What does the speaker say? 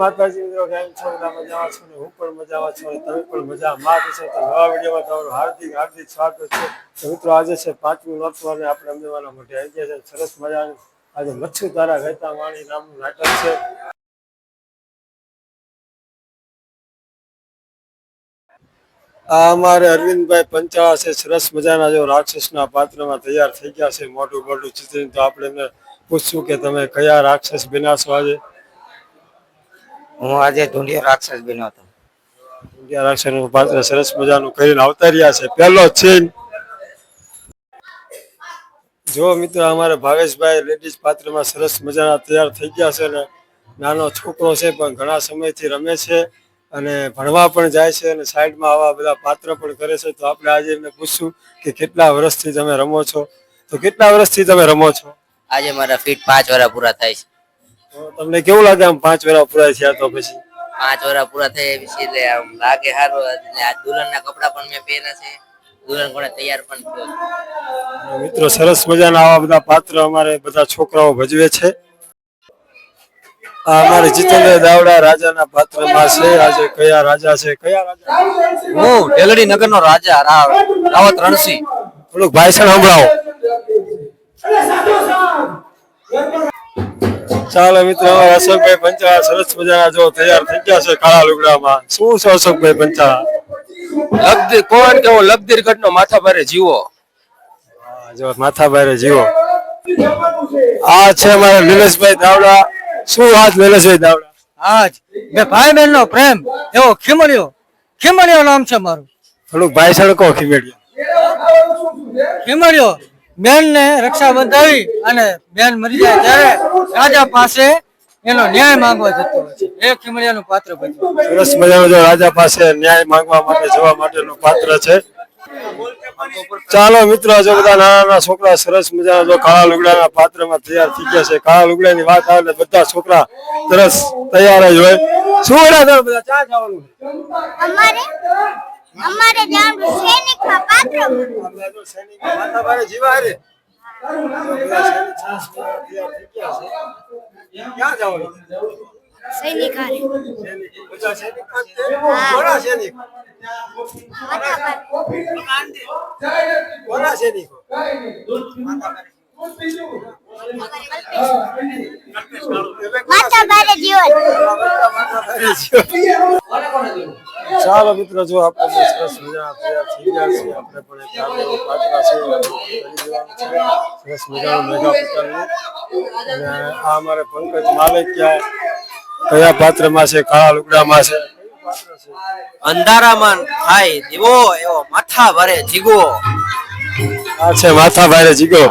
માતાજી છો? હું પણ મજામાં છું તમે પણ મજામાં? છો નવા વિડીયોમાં તમારું હાર્દિક હાર્દિક સ્વાગત છે. મિત્રો આજે છે પાંચમી નોરતું આપણે અમદાવાદના મોઢે આવી ગયા છે. સરસ મજાની આજે મચ્છુ તારા ગહેતા વાણી નામનું નાટક છે. આ અમારે અરવિંદભાઈ પંચાળા છે. સરસ મજાના જો રાક્ષસના પાત્રમાં તૈયાર થઈ ગયા છે. મોટું મોટું ચિત્ર તો આપણે એમને પૂછશું કે તમે કયા રાક્ષસ બિનાશો આજે? હું આજે ઢુંડિયા રાક્ષસ બન્યો હતો. ઇન્ડિયા રાક્ષસનું પાત્ર સરસ મજાનું કરીને અવતાર્યા છે. પહેલો સીન. જો મિત્રો અમારે ભાવેશભાઈ લેડીઝ પાત્રમાં સરસ મજાના તૈયાર થઈ ગયા છે ને નાનો છોકરો છે પણ ઘણા સમયથી રમે છે અને ભણવા પણ જાય છે અને સાઈડમાં આવા બધા પાત્ર પણ કરે છે. તો આપણે આજે એમને પૂછશું કે કેટલા વર્ષથી તમે રમો છો? તો કેટલા વર્ષથી તમે રમો છો? આજે મારા ફીટ પાંચ વર્ષ પૂરા થાય છે. તમને કેવું લાગે આમ પાંચ વેરા પૂરા થયા તો પછી? પાંચ વર્ષ પૂરા થયા પછી એટલે આમ લાગે સારું. એટલે આ દુલ્હનના કપડા પણ મેં પહેર્યા છે. દુલ્હન કોને તૈયાર પણ થયો મિત્રો સરસ મજાના આવા બધા પાત્ર અમારે બધા છોકરાઓ ભજવે છે. આ અમારે જીતેન્દ્ર દાવડા રાજાના પાત્રમાં છે. આજે કયા રાજા છે? કયા રાજા હું ઢેલડી નગરનો રાજા રાવ રાવત રણસિંહ. થોડુંક ભાષણ સંભળાવો. ચાલો મિત્રો અશોકભાઈ પંચા સરસ મજાના જો તૈયાર થઈ ગયા છે કાળા લુગડામાં. શું છે અશોકભાઈ પંચા? લગદીર કોણ કેવો લગદીર ઘટનો માથા ભારે જીવો? હા, જો માથા ભારે જીવો. આ છે મારે નિલેશભાઈ દાવડા. શું વાત નિલેશભાઈ દાવડા? આજ બે ભાઈ બહેન નો પ્રેમ એવો ખીમણ્યો. ખીમણ્યો નામ છે મારું. થોડુંક ભાઈ સળકો ખીમેડિયા ખીમણિયો બેન ને રક્ષા બંધાવી અને બેન મરી જાય ત્યારે રાજા પાસે એનો ન્યાય માંગવા જતો હોય છે. એ ખીમણિયાનું પાત્ર ભજવે સરસ મજાનું જો રાજા પાસે ન્યાય માંગવા માટે જવા માટેનું પાત્ર છે. ચાલો મિત્રો જો બધા નાના નાના છોકરા સરસ મજાના જો કાળા લુગડાના પાત્રમાં તૈયાર થઈ ગયા છે. કાળા લુગડાની વાત આવે એટલે બધા છોકરા સરસ તૈયાર જ હોય. શું હોય બધા ચા જવાનું અમારે? અમારે જાણવું સૈનિકમાં પાત્ર? જીવા હારે. ક્યાં જવાનું સૈનિક હારે સૈનિક. બધા સૈનિકમાં જ છે? કોના સૈનિક કોના સૈનિકો માતા બારે જીવન ચાલો મિત્રો જો આપણે બહુ સરસ મજાના તૈયાર થઈ ગયા છીએ આપણે પણ એક નાનું પાત્ર છે. સરસ મજાનું મેગા પ્રકારનું અને આ અમારે પંકજ માલકિયા કયા પાત્રમાં છે કાળા લુગડામાં છે? અંધારામાં થાય દીવો એવો માથા ભારે જીગો. આ છે માથા ભારે જીગો.